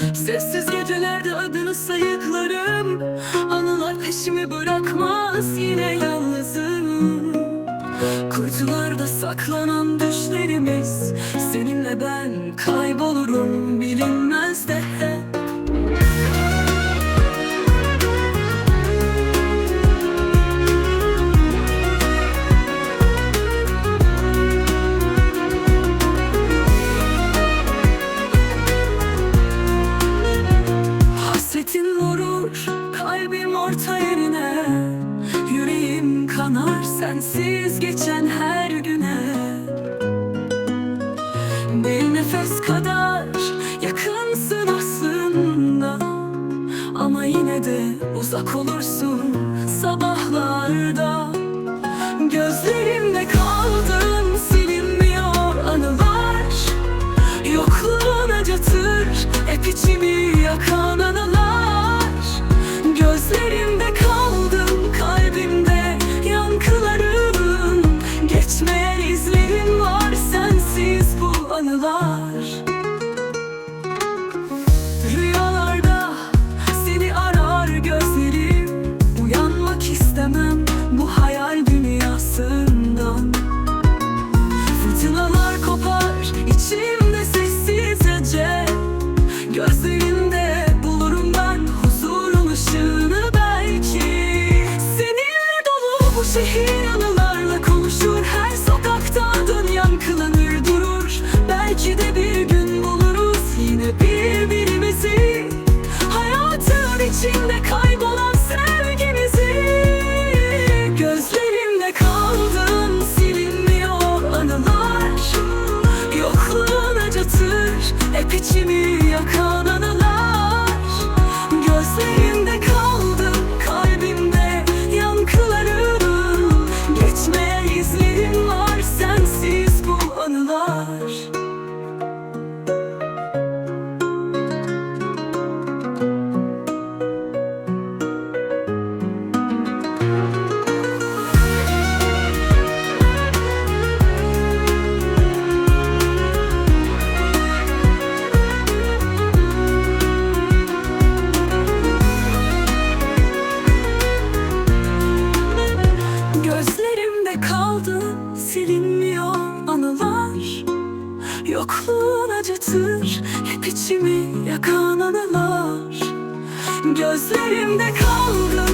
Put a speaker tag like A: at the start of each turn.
A: Sessiz gecelerde adını sayıklarım. Anılar peşimi bırakmaz yine yalnızım. Kuytularda saklanan düşlerimiz Seninle ben kaybolurum bilinmez de hep orta yerine. Yüreğim kanar sensiz geçen her güne. Bir nefes kadar yakınsın aslında. Ama yine de uzak olursun sabahlarda anılar Rüyalarda seni arar gözlerim. Uyanmak istemem bu hayal dünyasından. Fırtınalar kopar içimde sessizce. Gözlerinde bulurum ben huzurun ışığını belki. Seninle dolu bu şehir anılarla içinde kaybolan sevgimizi Gözlerimde kaldın silinmiyor anılar. Yokluğun acıtır hep içimi yakan anılar. Gözlerimde kaldın kalbimde yankıların Geçmeyen izlerin var sensiz bu anılar Yokluğun acıtır hep içimi yakan anılar. Gözlerimde kaldı